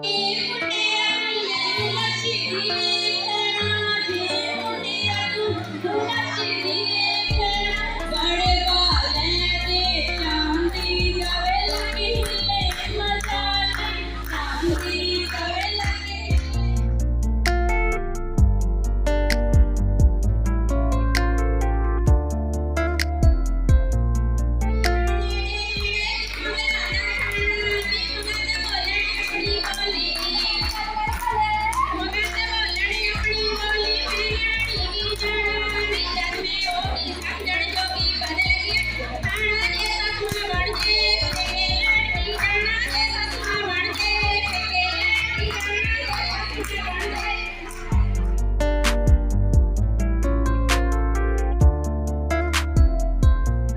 Yeah.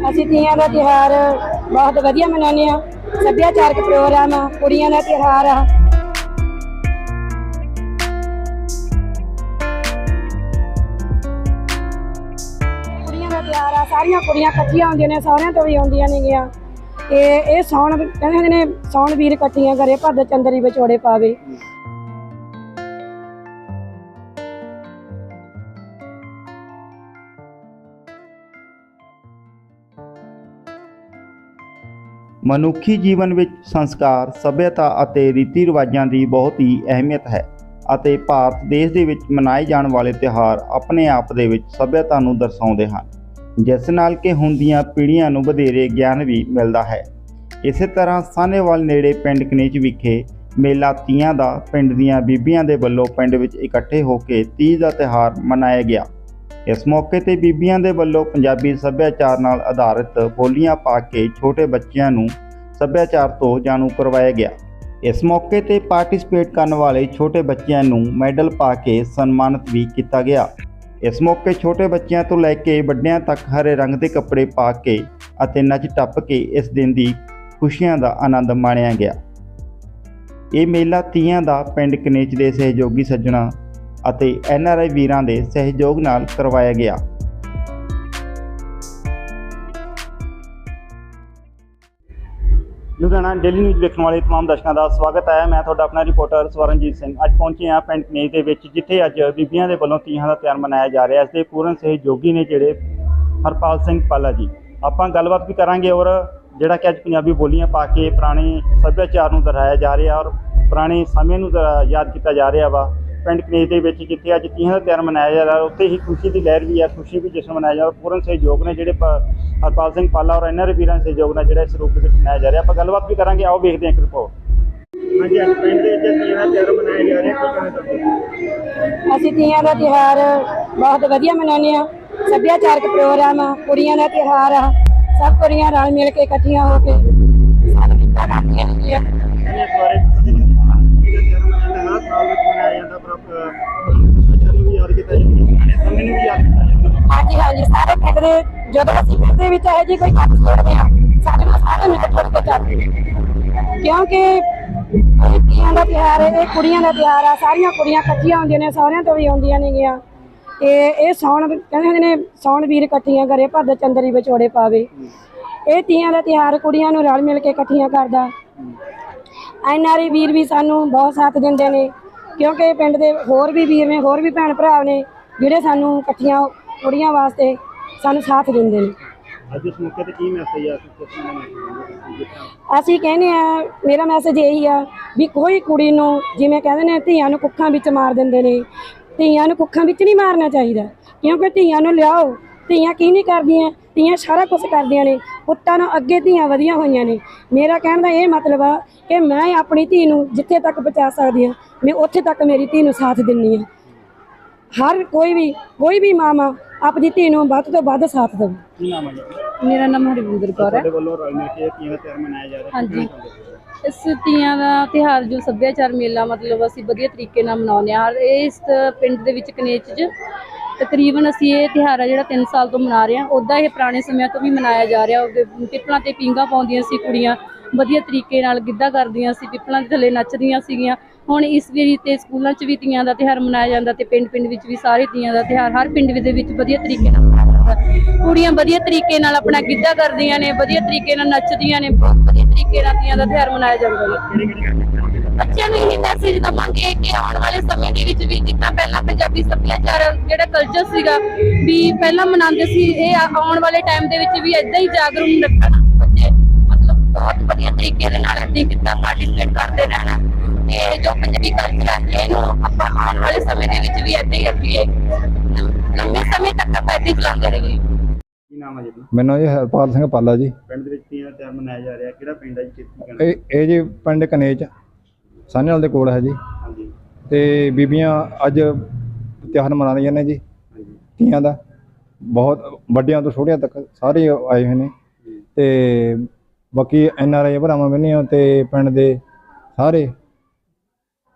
ਅਸੀਂ ਤੀਆਂ ਦਾ ਤਿਉਹਾਰ ਬਹੁਤ ਵਧੀਆ ਮਨਾਉਂਦੇ ਆ ਸੱਭਿਆਚਾਰਕ ਪ੍ਰੋਗਰਾਮ ਆ ਕੁੜੀਆਂ ਦਾ ਤਿਉਹਾਰ। ਆ ਕੁੜੀਆਂ ਦਾ ਤਿਉਹਾਰ ਆ, ਸਾਰੀਆਂ ਕੁੜੀਆਂ ਇਕੱਠੀਆਂ ਹੁੰਦੀਆਂ ਨੇ ਸਾਰਿਆਂ ਤੋਂ ਵੀ ਆਉਂਦੀਆਂ ਨੇਗੀਆਂ। ਤੇ ਇਹ ਸੌਣ ਕਹਿੰਦੇ ਹੁੰਦੇ ਨੇ ਸੌਣ ਵੀਰ ਇਕੱਠੀਆਂ ਕਰੇ ਭੱਦ ਚੰਦਰੀ ਵਿਚੋੜੇ ਪਾਵੇ। ਮਨੁੱਖੀ ਜੀਵਨ ਵਿੱਚ ਸੰਸਕਾਰ, ਸਭਿਅਤਾ ਅਤੇ ਰੀਤੀ ਰਿਵਾਜਾਂ ਦੀ ਬਹੁਤ ਹੀ ਅਹਿਮੀਅਤ ਹੈ ਅਤੇ ਭਾਰਤ ਦੇਸ਼ ਦੇ ਵਿੱਚ ਮਨਾਏ ਜਾਣ ਵਾਲੇ ਤਿਉਹਾਰ ਆਪਣੇ ਆਪ ਦੇ ਵਿੱਚ ਸਭਿਅਤਾ ਨੂੰ ਦਰਸਾਉਂਦੇ ਹਨ, ਜਿਸ ਨਾਲ ਕਿ ਹੁੰਦੀਆਂ ਪੀੜ੍ਹੀਆਂ ਨੂੰ ਵਧੇਰੇ ਗਿਆਨ ਵੀ ਮਿਲਦਾ ਹੈ। ਇਸੇ ਤਰ੍ਹਾਂ ਸਾਹਨੇਵਾਲ ਨੇੜੇ ਪਿੰਡ ਕਨੇਚ ਵਿਖੇ ਮੇਲਾ ਤੀਆਂ ਦਾ ਪਿੰਡ ਦੀਆਂ ਬੀਬੀਆਂ ਦੇ ਵੱਲੋਂ ਪਿੰਡ ਵਿੱਚ ਇਕੱਠੇ ਹੋ ਕੇ ਤੀਜ ਦਾ ਤਿਉਹਾਰ ਮਨਾਇਆ ਗਿਆ। ਇਸ ਮੌਕੇ ਤੇ ਬੀਬੀਆਂ ਦੇ ਵੱਲੋਂ ਪੰਜਾਬੀ ਸੱਭਿਆਚਾਰ ਨਾਲ ਆਧਾਰਿਤ ਬੋਲੀਆਂ ਪਾ ਕੇ ਛੋਟੇ ਬੱਚਿਆਂ ਨੂੰ ਸੱਭਿਆਚਾਰ ਤੋਂ ਜਾਣੂ ਕਰਵਾਇਆ ਗਿਆ। ਇਸ ਮੌਕੇ ਤੇ ਪਾਰਟਿਸਿਪੇਟ ਕਰਨ ਵਾਲੇ ਛੋਟੇ ਬੱਚਿਆਂ ਨੂੰ ਮੈਡਲ ਪਾ ਕੇ ਸਨਮਾਨਿਤ ਵੀ ਕੀਤਾ ਗਿਆ। ਇਸ ਮੌਕੇ ਛੋਟੇ ਬੱਚਿਆਂ ਤੋਂ ਲੈ ਕੇ ਵੱਡਿਆਂ ਤੱਕ ਹਰੇ ਰੰਗ ਦੇ ਕੱਪੜੇ ਪਾ ਕੇ ਅਤੇ ਨੱਚ ਟੱਪ ਕੇ ਇਸ ਦਿਨ ਦੀ ਖੁਸ਼ੀਆਂ ਦਾ ਆਨੰਦ ਮਾਣਿਆ ਗਿਆ। ਇਹ ਮੇਲਾ ਤੀਆਂ ਦਾ ਪਿੰਡ ਕਨੇਚ ਦੇ ਸਹਿਯੋਗੀ ਸੱਜਣਾ ਅਤੇ ਐਨਆਰਆਈ ਵੀਰਾਂ ਦੇ ਸਹਿਯੋਗ ਨਾਲ ਕਰਵਾਇਆ ਗਿਆ। ਲੁਧਿਆਣਾ ਡੇਲੀ ਨਿਊਜ਼ ਵੇਖਣ ਵਾਲੇ ਤਮਾਮ ਦਰਸ਼ਕਾਂ ਦਾ ਸਵਾਗਤ ਹੈ। ਮੈਂ ਤੁਹਾਡਾ ਆਪਣਾ ਰਿਪੋਰਟਰ ਸਵਰਨਜੀਤ ਸਿੰਘ। ਅੱਜ ਪਹੁੰਚੇ ਹਾਂ ਪਿੰਡ ਕਨੇਜ ਦੇ ਵਿੱਚ, ਜਿੱਥੇ ਅੱਜ ਬੀਬੀਆਂ ਦੇ ਵੱਲੋਂ ਤੀਆਂ ਦਾ ਤਿਉਹਾਰ ਮਨਾਇਆ ਜਾ ਰਿਹਾ। ਇਸ ਦੇ ਪੂਰਨ ਸਹਿਯੋਗੀ ਨੇ ਜਿਹੜੇ ਹਰਪਾਲ ਸਿੰਘ ਪਾਲਾ ਜੀ। ਆਪਾਂ ਗੱਲਬਾਤ ਵੀ ਕਰਾਂਗੇ ਔਰ ਜਿਹੜਾ ਕਿ ਅੱਜ ਪੰਜਾਬੀ ਬੋਲੀਆਂ ਪਾ ਕੇ ਪੁਰਾਣੇ ਸੱਭਿਆਚਾਰ ਨੂੰ ਦੁਹਰਾਇਆ ਜਾ ਰਿਹਾ ਔਰ ਪੁਰਾਣੇ ਸਮੇਂ ਨੂੰ ਦ- ਯਾਦ ਕੀਤਾ ਜਾ ਰਿਹਾ ਵਾ। ਪਿੰਡ ਕਨੇਜ ਦੇ ਵਿੱਚ ਜਿੱਥੇ ਅੱਜ ਤੀਆਂ ਦਾ ਤਿਉਹਾਰ ਮਨਾਇਆ ਜਾ ਰਿਹਾ ਉੱਥੇ ਹੀ ਖੁਸ਼ੀ ਦੀ ਲਹਿਰ ਵੀ ਹੈ ਖੁਸ਼ੀ ਵੀ ਜਸ਼ਨ ਮਨਾਇਆ ਜਾ ਰਿਹਾ ਪੂਰਨ ਸਹਿਯੋਗ ਨੇ ਜਿਹੜੇ ਹਰਪਾਲ ਸਿੰਘ ਪਾਲਾ ਔਰ ਦੇ ਵੀਰਾਂ ਸਹਿਯੋਗ ਨਾਲ ਜਿਹੜਾ ਇਸ ਰੂਪ ਦੇ ਵਿੱਚ ਮਨਾਇਆ ਜਾ ਰਿਹਾ। ਆਪਾਂ ਗੱਲਬਾਤ ਵੀ ਕਰਾਂਗੇ ਆਓ ਵੇਖਦੇ ਹਾਂ ਇੱਕ ਰਿਪੋਰਟ ਹਾਂਜੀ ਅੱਜ ਪਿੰਡ ਦੇ ਵਿੱਚ ਤੀਆਂ ਦਾ ਤਿਉਹਾਰ ਮਨਾਇਆ ਜਾ ਰਿਹਾ ਅਸੀਂ ਤੀਆਂ ਦਾ ਤਿਉਹਾਰ ਬਹੁਤ ਵਧੀਆ ਮਨਾਉਂਦੇ ਆ ਸੱਭਿਆਚਾਰਕ ਪ੍ਰੋਗਰਾਮ ਆ ਕੁੜੀਆਂ ਦਾ ਤਿਉਹਾਰ ਆ ਸਭ ਕੁੜੀਆਂ ਰਲ ਮਿਲ ਕੇ ਇਕੱਠੀਆਂ ਹੋ ਕੇ ਸਾਰੇ ਕਿੱਤਾ ਕਰਦੀਆਂ ਨੇ ਇਸ ਬਾਰੇ ਕੀਤਾ ਜਾਂਦਾ ਪੁਰਾਣੇ ਵੀ ਯਾਦ ਕੀਤਾ ਜਾਂਦਾ। ਹਾਂਜੀ ਹਾਂਜੀ, ਸਾਰੇ ਪਿੰਡ ਦੇ ਜਦੋਂ ਅਸੀਂ ਪਿੰਡ ਦੇ ਵਿੱਚ ਇਹੋ ਜਿਹੀ ਕੋਈ ਕੰਮ ਕਰਦੇ ਆ ਸਾਡੇ ਨਾਲ ਸਾਰੇ ਮਿਲ ਕੇ ਕੇ ਚੱਲਦੇ ਆ। ਕਿਉਂਕਿ ਇਹ ਤੀਆਂ ਦਾ ਤਿਉਹਾਰ ਹੈ, ਇਹ ਕੁੜੀਆਂ ਦਾ ਤਿਉਹਾਰ ਆ, ਸਾਰੀਆਂ ਕੁੜੀਆਂ ਇਕੱਠੀਆਂ ਹੁੰਦੀਆਂ ਨੇ, ਸਹੁਰਿਆਂ ਤੋਂ ਵੀ ਆਉਂਦੀਆਂ ਨੇਗੀਆਂ। ਤੇ ਇਹ ਸੌਣ ਕਹਿੰਦੇ ਹੁੰਦੇ ਨੇ ਸੌਣ ਵੀਰ ਇਕੱਠੀਆਂ ਕਰੇ ਭੱਦ ਚੰਦਰੀ ਵਿਛੋੜੇ ਪਾਵੇ। ਇਹ ਤੀਆਂ ਦਾ ਤਿਉਹਾਰ ਕੁੜੀਆਂ ਨੂੰ ਰਲ ਮਿਲ ਕੇ ਇਕੱਠੀਆਂ ਕਰਦਾ। ਐਨਆਰਈ ਵੀਰ ਵੀ ਸਾਨੂੰ ਬਹੁਤ ਸਾਥ ਦਿੰਦੇ ਨੇ। ਕਿਉਂਕਿ ਪਿੰਡ ਦੇ ਹੋਰ ਵੀ ਵੀਰ ਨੇ ਹੋਰ ਵੀ ਭੈਣ ਭਰਾ ਨੇ ਜਿਹੜੇ ਸਾਨੂੰ ਇਕੱਠੀਆਂ ਕੁੜੀਆਂ ਵਾਸਤੇ ਸਾਨੂੰ ਸਾਥ ਦਿੰਦੇ ਨੇ। ਅੱਜ ਇਸ ਮੌਕੇ ਤੇ ਕੀ ਮੈਸੇਜ ਆ ਤੁਸੀਂ ਕਿਸ ਨੂੰ ਅਸੀਂ ਕਹਿੰਦੇ ਆ ਮੇਰਾ ਮੈਸੇਜ ਇਹੀ ਆ ਵੀ ਕੋਈ ਕੁੜੀ ਨੂੰ ਜਿਵੇਂ ਕਹਿੰਦੇ ਨੇ ਧੀਆਂ ਨੂੰ ਕੁੱਖਾਂ ਵਿੱਚ ਮਾਰ ਦਿੰਦੇ ਨੇ ਧੀਆਂ ਨੂੰ ਕੁੱਖਾਂ ਵਿੱਚ ਨਹੀਂ ਮਾਰਨਾ ਚਾਹੀਦਾ। ਕਿਉਂਕਿ ਧੀਆਂ ਨੂੰ ਲਿਆਓ ਧੀਆਂ ਕੀ ਨਹੀਂ ਕਰਦੀਆਂ? ਧੀਆਂ ਸਾਰਾ ਕੁਝ ਕਰਦੀਆਂ ਨੇ ਪੁੱਤਾਂ ਨੂੰ ਅੱਗੇ ਧੀਆਂ ਵਧੀਆਂ ਹੋਈਆਂ ਨੇ। ਮੇਰਾ ਕਹਿਣ ਦਾ ਇਹ ਮਤਲਬ ਆ ਕਿ ਮੈਂ ਆਪਣੀ ਧੀ ਨੂੰ ਜਿੱਥੇ ਤੱਕ ਪਹੁੰਚਾ ਸਕਦੀ ਹਾਂ ਮੈਂ ਉੱਥੇ ਤੱਕ ਮੇਰੀ ਧੀ ਨੂੰ ਸਾਥ ਦਿੰਨੀ ਆ। ਹਰ ਕੋਈ ਵੀ ਕੋਈ ਵੀ ਮਾਮਾ ਆਪਣੀ ਧੀ ਨੂੰ ਵੱਧ ਤੋਂ ਵੱਧ ਸਾਥ ਦੇਵੇ। ਕੀ ਨਾਮ ਹੈ ਜੀ? ਮੇਰਾ ਨਾਮ ਹਰਵਿੰਦਰ ਕੌਰ ਹੈ। ਤੁਹਾਡੇ ਵੱਲੋਂ ਰਲ ਮਿਲ ਕੇ ਤੀਆਂ ਦਾ ਤਿਉਹਾਰ ਮਨਾਇਆ ਜਾ ਰਿਹਾ? ਹਾਂਜੀ। ਇਸ ਤੀਆਂ ਦਾ ਤਿਹਾਰ ਜੋ ਸੱਭਿਆਚਾਰ ਮੇਲਾ ਮਤਲਬ ਅਸੀਂ ਵਧੀਆ ਤਰੀਕੇ ਨਾਲ ਮਨਾਉਂਦੇ ਹਾਂ। ਔਰ ਇਸ ਪਿੰਡ ਦੇ ਵਿੱਚ ਕਨੇਚ 'ਚ ਤਕਰੀਬਨ ਅਸੀਂ ਇਹ ਤਿਹਾਰ ਆ ਜਿਹੜਾ 3 ਸਾਲ ਤੋਂ ਮਨਾ ਰਹੇ ਹਾਂ। ਉੱਦਾਂ ਇਹ ਪੁਰਾਣੇ ਸਮਿਆਂ ਤੋਂ ਵੀ ਮਨਾਇਆ ਜਾ ਰਿਹਾ। ਉਹਦੇ ਪਿੱਪਲਾਂ ਤੇ ਪੀਂਘਾਂ ਪਾਉਂਦੀਆਂ ਸੀ ਕੁੜੀਆਂ। ਵਧੀਆ ਤਰੀਕੇ ਨਾਲ ਗਿੱਧਾ ਕਰਦੀਆਂ ਸੀ, ਪਿੱਪਲਾਂ ਦੇ ਥੱਲੇ ਨੱਚਦੀਆਂ ਸੀਗੀਆਂ। ਹੁਣ ਇਸ ਵਾਰੀ ਤੇ ਸਕੂਲਾਂ 'ਚ ਵੀ ਤੀਆਂ ਦਾ ਤਿਹਾਰ ਮਨਾਇਆ ਜਾਂਦਾ ਤੇ ਪਿੰਡ ਪਿੰਡ ਵਿੱਚ ਵੀ ਸਾਰੇ ਤੀਆਂ ਦਾ ਤਿਹਾਰ ਹਰ ਪਿੰਡ ਦੇ ਵਿੱਚ ਵਧੀਆ ਤਰੀਕੇ ਨਾਲ ਮਨਾਇਆ ਜਾਂਦਾ। ਕੁੜੀਆਂ ਵਧੀਆ ਤਰੀਕੇ ਨਾਲ ਆਪਣਾ ਗਿੱਧਾ ਕਰਦੀਆਂ ਨੇ, ਵਧੀਆ ਤਰੀਕੇ ਨਾਲ ਨੱਚਦੀਆਂ ਨੇ, ਬਹੁਤ ਵਧੀਆ ਤਰੀਕੇ ਨਾਲ ਤੀਆਂ ਦਾ ਤਿਉਹਾਰ ਮਨਾਇਆ ਜਾਂਦਾ ਹੈ। ਬੱਚਿਆਂ ਨੂੰ ਇਹ ਮੈਸੇਜ ਦਵਾਂਗੇ ਕਿ ਆਉਣ ਵਾਲੇ ਸਮੇਂ ਦੇ ਵਿੱਚ ਵੀ ਜਿੱਦਾਂ ਪਹਿਲਾਂ ਪੰਜਾਬੀ ਸੱਭਿਆਚਾਰ ਜਿਹੜਾ ਕਲਚਰ ਸੀਗਾ, ਵੀ ਪਹਿਲਾਂ ਮਨਾਉਂਦੇ ਸੀ, ਇਹ ਆਉਣ ਵਾਲੇ ਟਾਈਮ ਦੇ ਵਿੱਚ ਵੀ ਇਦਾਂ ਹੀ ਜਾਗਰੂਕ ਰੱਖਣਾ। ਬੱਚੇ ਬਹੁਤ ਵਧੀਆ ਤਰੀਕੇ ਦੇ ਨਾਲ ਅਸੀਂ ਕਿੱਦਾਂ ਪਾਰਟਿਸਿਪੇਟ ਕਰਦੇ ਰਹਿਣਾ। ਤੇ ਜੋ ਪੰਜਾਬੀ ਕਲਚਰ ਹੈ ਇਹਨੂੰ ਆਪਾਂ ਆਉਣ ਵਾਲੇ ਸਮੇਂ ਦੇ ਵਿੱਚ ਵੀ ਇਦਾਂ ਹੀ ਰੱਖੀਏ ਲੰਬੇ ਸਮੇਂ ਤੱਕ ਆਪਾਂ ਇਦਾਂ ਹੀ ਚਲਾਉਂਦੇ ਰਹੀਏ। ਕੀ ਨਾਮ ਹੈ ਜੀ ਆਪਣਾ? ਮੈਨੂੰ ਜੀ ਹਰਪਾਲ ਸਿੰਘ ਪਾਲਾ ਜੀ। ਪਿੰਡ ਦੇ ਵਿੱਚ ਤੀਆਂ ਤਿਉਹਾਰ ਮਨਾਇਆ ਜਾ ਰਿਹਾ ਕਿਹੜਾ ਪਿੰਡ ਹੈ ਜੀ ਕਿੱਥੇ ਇਹ ਇਹ ਜੀ ਪਿੰਡ ਕਨੇਚ ਸਾਹਨੇਵਾਲ ਦੇ ਕੋਲ ਹੈ ਜੀ। ਹਾਂਜੀ। ਤੇ ਬੀਬੀਆਂ ਅੱਜ ਤਿਉਹਾਰ ਮਨਾ ਰਹੀਆਂ ਨੇ ਜੀ। ਹਾਂਜੀ। ਤੀਆਂ ਦਾ ਬਹੁਤ ਵੱਡਿਆਂ ਤੋਂ ਛੋਟਿਆਂ ਤੱਕ ਸਾਰੇ ਆਏ ਹੋਏ ਨੇ। ਤੇ ਬਾਕੀ ਐਨ ਆਰ ਆਈ ਭਰਾਵਾਂ ਬੰਨਿਓ ਤੇ ਪਿੰਡ ਦੇ ਸਾਰੇ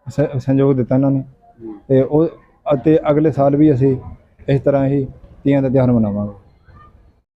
ਸ- ਸਹਿਯੋਗ ਦਿੱਤਾ ਇਹਨਾਂ ਨੇ। ਤੇ ਉਹ ਅਤੇ ਅਗਲੇ ਸਾਲ ਵੀ ਅਸੀਂ ਇਸ ਤਰ੍ਹਾਂ ਹੀ ਤੀਆਂ ਦਾ ਤਿਉਹਾਰ ਮਨਾਵਾਂਗੇ।